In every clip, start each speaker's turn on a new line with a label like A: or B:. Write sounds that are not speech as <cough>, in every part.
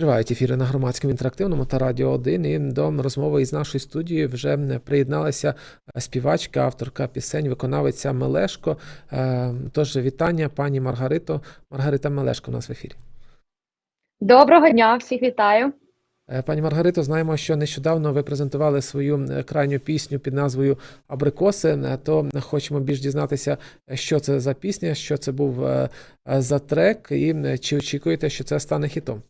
A: Тривають ефіри на громадському інтерактивному та радіо 1. І до розмови із нашою студією вже приєдналася співачка, авторка пісень, виконавиця Мелешко. Е, Тож вітання, пані Маргарито. Маргарита Мелешко у нас в ефірі.
B: Доброго дня, всіх вітаю.
A: Е, Пані Маргарито, знаємо, що нещодавно ви презентували свою е, крайню пісню під назвою Абрикоси. Е, То хочемо більш дізнатися, що це за пісня, що це був е, е, за трек, і е, чи очікуєте, що це стане хітом?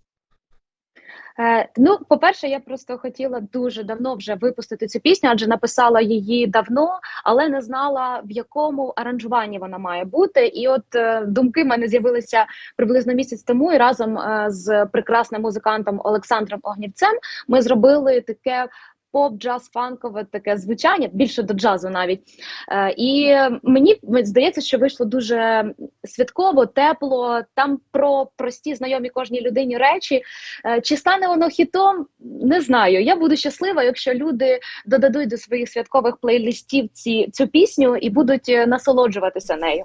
B: Е, ну, по-перше, я просто хотіла дуже давно вже випустити цю пісню, адже написала її давно, але не знала в якому аранжуванні вона має бути. І от е, думки в мене з'явилися приблизно місяць тому, і разом е, з прекрасним музикантом Олександром Огнівцем ми зробили таке. Поп, джаз, фанкове таке звучання, більше до джазу навіть. Е, і мені здається, що вийшло дуже святково, тепло. Там про прості знайомі кожній людині речі. Е, чи стане воно хітом? Не знаю. Я буду щаслива, якщо люди додадуть до своїх святкових плейлистів ці цю пісню і будуть е, насолоджуватися нею.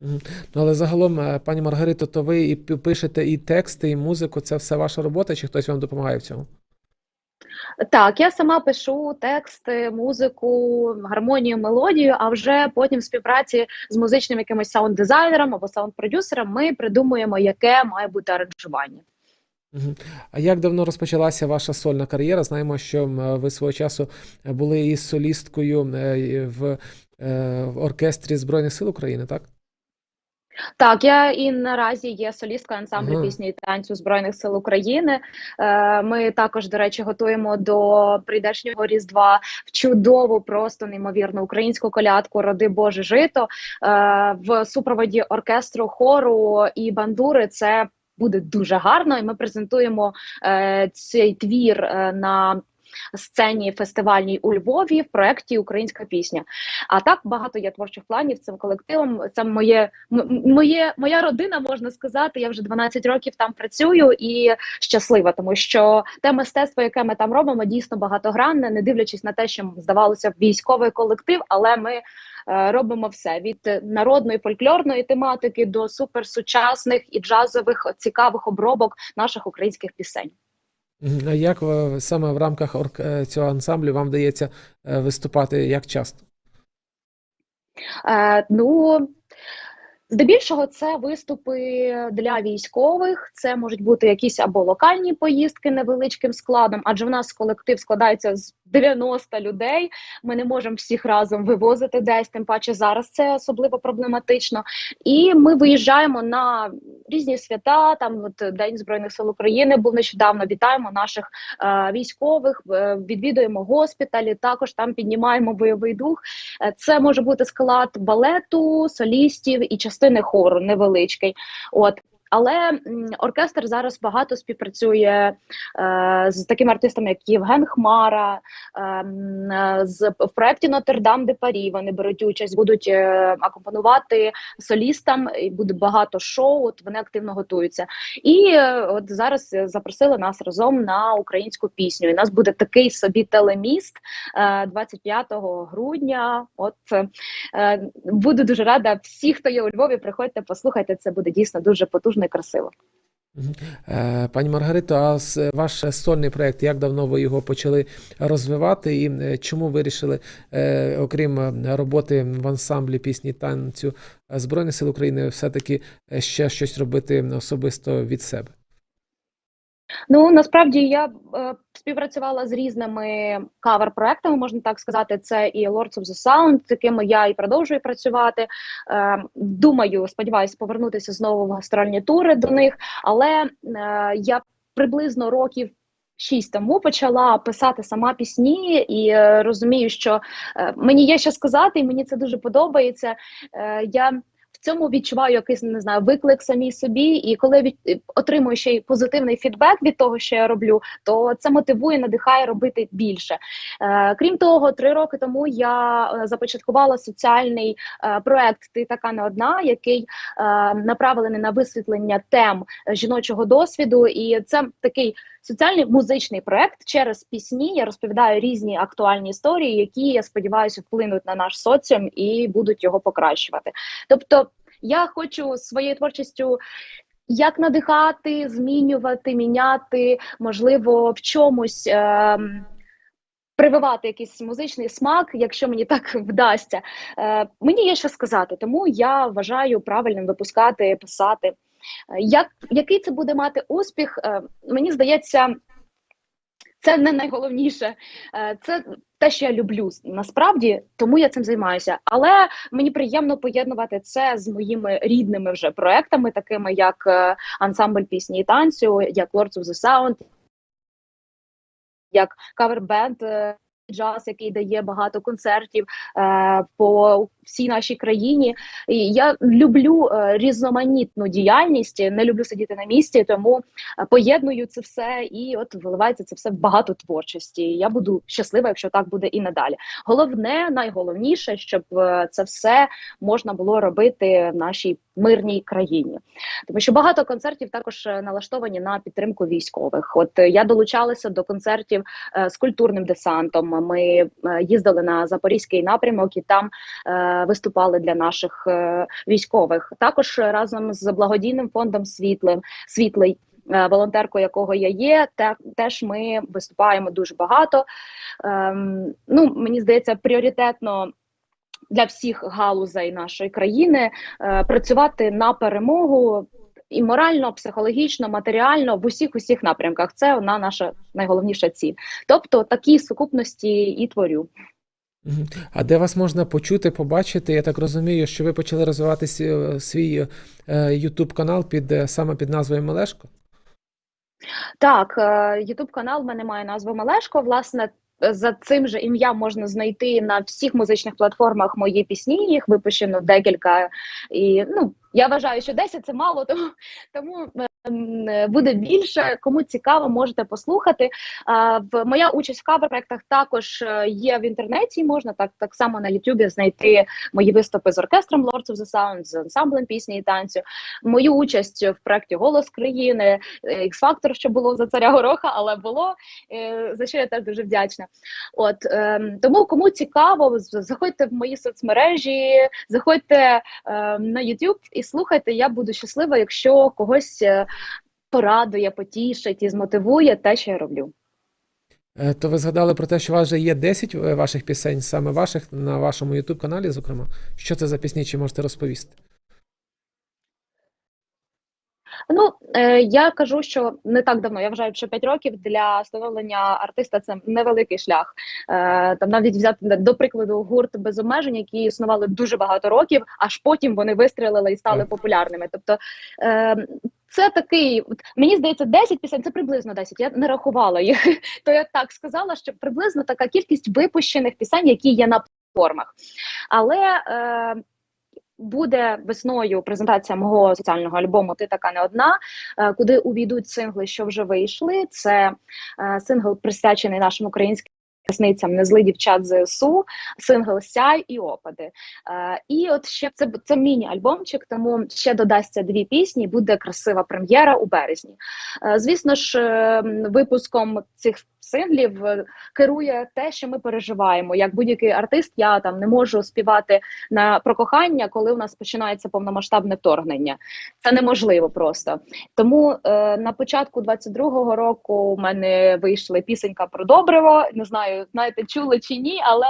A: Ну, але загалом, пані Маргарито, то ви і пишете і тексти, і музику. Це все ваша робота, чи хтось вам допомагає в цьому?
B: Так, я сама пишу тексти, музику, гармонію, мелодію, а вже потім в співпраці з музичним якимось саунд-дизайнером або саунд-продюсером ми придумуємо, яке має бути аранжування.
A: А як давно розпочалася ваша сольна кар'єра? Знаємо, що ви свого часу були із солісткою е, е, в оркестрі Збройних сил України, так?
B: Так, я і наразі є солісткою ансамблю
A: Ага.
B: пісні і танцю Збройних сил України. Е, Ми також, до речі, готуємо до прийдешнього різдва в чудову, просто неймовірну українську колядку Роди Боже жито е, в супроводі оркестру, хору і бандури. Це буде дуже гарно, і ми презентуємо е, цей твір е, на. Сцені фестивальній у Львові в проєкті Українська пісня. А так багато є творчих планів цим колективом. Це моє моє моя родина, можна сказати. Я вже 12 років там працюю і щаслива, тому що те мистецтво, яке ми там робимо, дійсно багатогранне, не дивлячись на те, що здавалося військовий колектив, але ми. е, Робимо все від народної фольклорної тематики до суперсучасних і джазових цікавих обробок наших українських пісень.
A: А як саме в рамках е, цього ансамблю вам вдається е, виступати як часто?
B: Е, ну здебільшого це виступи для військових. Це можуть бути якісь або локальні поїздки невеличким складом, адже в нас колектив складається з 90 людей. Ми не можемо всіх разом вивозити десь, тим паче зараз це особливо проблематично. І ми виїжджаємо на різні свята. Там от День Збройних сил України був нещодавно. Вітаємо наших е, військових, е, відвідуємо госпіталі. Також там піднімаємо бойовий дух. Е, Це може бути склад балету, солістів і частини хору невеличкий. От. Але оркестр зараз багато співпрацює е, з такими артистами, як Євген Хмара, е, е, з в проєкті Нотр-Дам де Парі. Вони беруть участь, будуть е, акомпонувати солістам. І буде багато шоу. От вони активно готуються. І е, от зараз запросили нас разом на українську пісню. І у нас буде такий собі телеміст е, 25 грудня. От е, буду дуже рада. Всі, хто є у Львові, приходьте, послухайте. Це буде дійсно дуже потужно і красиво.
A: Е, Пані Маргарито, а ваш сольний проект, як давно ви його почали розвивати, і е, чому вирішили, е, окрім роботи в ансамблі пісні танцю Збройних сил України, все-таки ще щось робити особисто від себе?
B: Ну насправді я е, співпрацювала з різними кавер-проектами, можна так сказати. Це і Lords of the Sound, з якими я і продовжую працювати. Е, думаю, сподіваюся, повернутися знову в гастрольні тури до них. Але е, я приблизно років. Шість тому почала писати сама пісні, і е, розумію, що е, мені є що сказати, і мені це дуже подобається. Е, я цьому відчуваю якийсь не знаю виклик самій собі. І коли від отримую ще й позитивний фідбек від того, що я роблю, то це мотивує, надихає робити більше. Е, крім того, три роки тому я е, започаткувала соціальний е, проект Ти така не одна, який е, направлений на висвітлення тем жіночого досвіду, і це такий. Соціальний музичний проект через пісні я розповідаю різні актуальні історії, які я сподіваюся вплинуть на наш соціум і будуть його покращувати. Тобто, я хочу своєю творчістю як надихати, змінювати, міняти, можливо, в чомусь. Е- Прививати якийсь музичний смак, якщо мені так <laughs> вдасться. Е, Мені є що сказати, тому я вважаю правильним випускати, писати. Е, Як, Який це буде мати успіх? Е, Мені здається, це не найголовніше. Е, Це те, що я люблю насправді, тому я цим займаюся. Але мені приємно поєднувати це з моїми рідними вже проектами, такими як е, ансамбль пісні і танцю, як Lords of the Sound, як кавербенд джаз, який дає багато концертів е, по всій нашій країні. І я люблю е, різноманітну діяльність, не люблю сидіти на місці, тому е, поєдную це все і от виливається це все в багато творчості. Я буду щаслива, якщо так буде і надалі. Головне, найголовніше, щоб е, це все можна було робити в нашій мирній країні, тому що багато концертів також налаштовані на підтримку військових. От я долучалася до концертів з культурним десантом. Ми їздили на запорізький напрямок і там виступали для наших е, військових. Також разом з благодійним фондом світлим світлий. е, Волонтеркою, якого я є, те, теж ми виступаємо дуже багато. Ем, ну мені здається, пріоритетно для всіх галузей нашої країни е, працювати на перемогу і морально, психологічно, матеріально в усіх усіх напрямках. Це вона наша найголовніша ціль. Тобто такі сукупності і творю.
A: А де вас можна почути, побачити? Я так розумію, що ви почали розвивати свій, свій YouTube канал під е, саме під назвою Мелешко?
B: Так, Ютуб канал в мене має назву Малешко. Власне, за цим же ім'ям можна знайти на всіх музичних платформах мої пісні. Їх випущено декілька. І ну я вважаю, що 10 це мало, <laughs> тому буде більше. Кому цікаво, можете послухати. В моя участь в кавер-проектах також е, є в інтернеті. Можна так так само на Ютубі знайти мої виступи з оркестром Lords of the Sound, з ансамблем пісні і танцю. Мою участь в проєкті Голос країни, X-Factor, що було за царя Гороха, але було е, за що я теж дуже вдячна. От ем, тому, кому цікаво, заходьте в мої соцмережі, заходьте ем, на YouTube і слухайте. Я буду щаслива, якщо когось е, порадує, потішить і змотивує те, що я роблю.
A: Е, То ви згадали про те, що у вас вже є 10 е, ваших пісень, саме ваших на вашому YouTube каналі, зокрема. Що це за пісні, чи можете розповісти?
B: Ну е, я кажу, що не так давно. Я вважаю, що 5 років для становлення артиста це невеликий шлях. Е, там навіть взяти до прикладу гурт без обмежень, які існували дуже багато років, аж потім вони вистрілили і стали популярними. Тобто е, це такий, мені здається, 10 пісень це приблизно 10, Я не рахувала їх. <laughs> То я так сказала, що приблизно така кількість випущених пісень, які є на платформах. Але е, буде весною презентація мого соціального альбому Ти така не одна, е, куди увійдуть сингли, що вже вийшли. Це е, сингл присвячений нашим українським захисницям не зли дівчат ЗСУ, сингл Сяй і опади. Е, і от ще це, це міні-альбомчик, тому ще додасться дві пісні. Буде красива прем'єра у березні. Е, звісно ж, е, випуском цих синглів е, керує те, що ми переживаємо. Як будь-який артист, я там не можу співати на про кохання, коли у нас починається повномасштабне вторгнення. Це неможливо просто. Тому е, на початку 22-го року у мене вийшла пісенька про добриво. Не знаю, знаєте, чули чи ні, але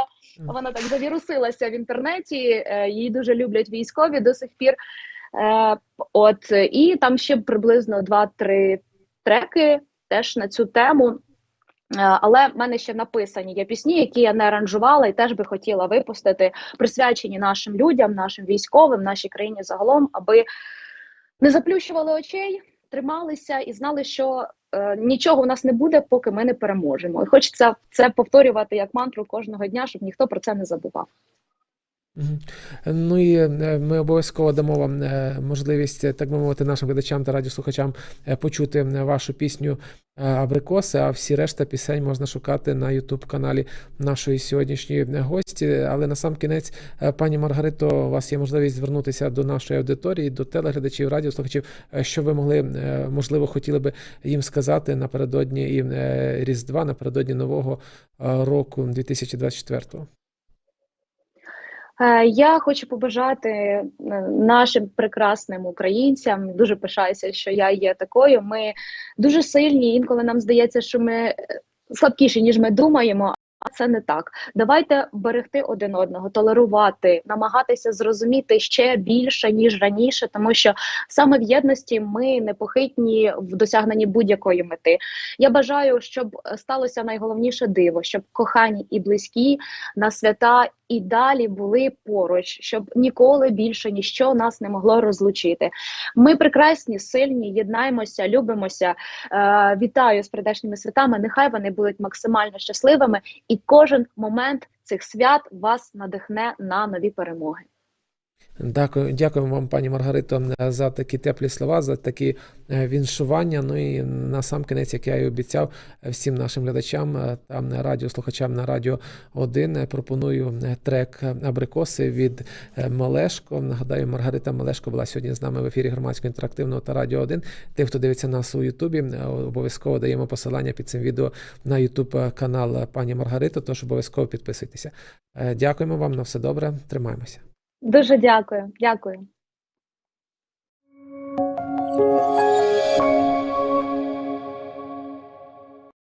B: вона так завірусилася в інтернеті. Е, її дуже люблять військові до сих пір. Е, от і там ще приблизно 2-3 треки теж на цю тему. Е, Але в мене ще написані є пісні, які я не аранжувала і теж би хотіла випустити, присвячені нашим людям, нашим військовим, нашій країні загалом, аби не заплющували очей, трималися і знали, що нічого в нас не буде, поки ми не переможемо. І хочеться це повторювати як мантру кожного дня, щоб ніхто про це не забував.
A: Ну і е, ми обов'язково дамо вам е, можливість, е, так би мовити, нашим глядачам та радіослухачам почути вашу пісню Абрикоси, а всі решта пісень можна шукати на YouTube каналі нашої сьогоднішньої гості. Але на сам кінець, пані Маргарито, у вас є можливість звернутися до нашої аудиторії, до телеглядачів, радіослухачів, що ви могли, можливо, хотіли би їм сказати напередодні і Різдва, напередодні нового року 2024.
B: Е, Я хочу побажати е, нашим прекрасним українцям. Дуже пишаюся, що я є такою. Ми дуже сильні. Інколи нам здається, що ми е, слабкіші, ніж ми думаємо. Це не так. Давайте берегти один одного, толерувати, намагатися зрозуміти ще більше ніж раніше, тому що саме в єдності ми непохитні в досягненні будь-якої мети. Я бажаю, щоб сталося найголовніше диво, щоб кохані і близькі на свята і далі були поруч, щоб ніколи більше ніщо нас не могло розлучити. Ми прекрасні, сильні, єднаємося, любимося. Е, вітаю з прийдешніми святами. Нехай вони будуть максимально щасливими, і кожен момент цих свят вас надихне на нові перемоги.
A: Дякую, дякуємо вам, пані Маргарито, за такі теплі слова, за такі е, віншування. Ну і на сам кінець, як я і обіцяв всім нашим глядачам е, та радіослухачам на Радіо 1, е, пропоную трек Абрикоси від Малешко. Нагадаю, Маргарита Малешко була сьогодні з нами в ефірі громадського інтерактивного та Радіо 1. Тим, хто дивиться нас у Ютубі, обов'язково даємо посилання під цим відео на Ютуб канал пані Маргарито, тож обов'язково підписуйтеся. Дякуємо вам на все добре. Тримаємося.
B: Дуже дякую. Дякую.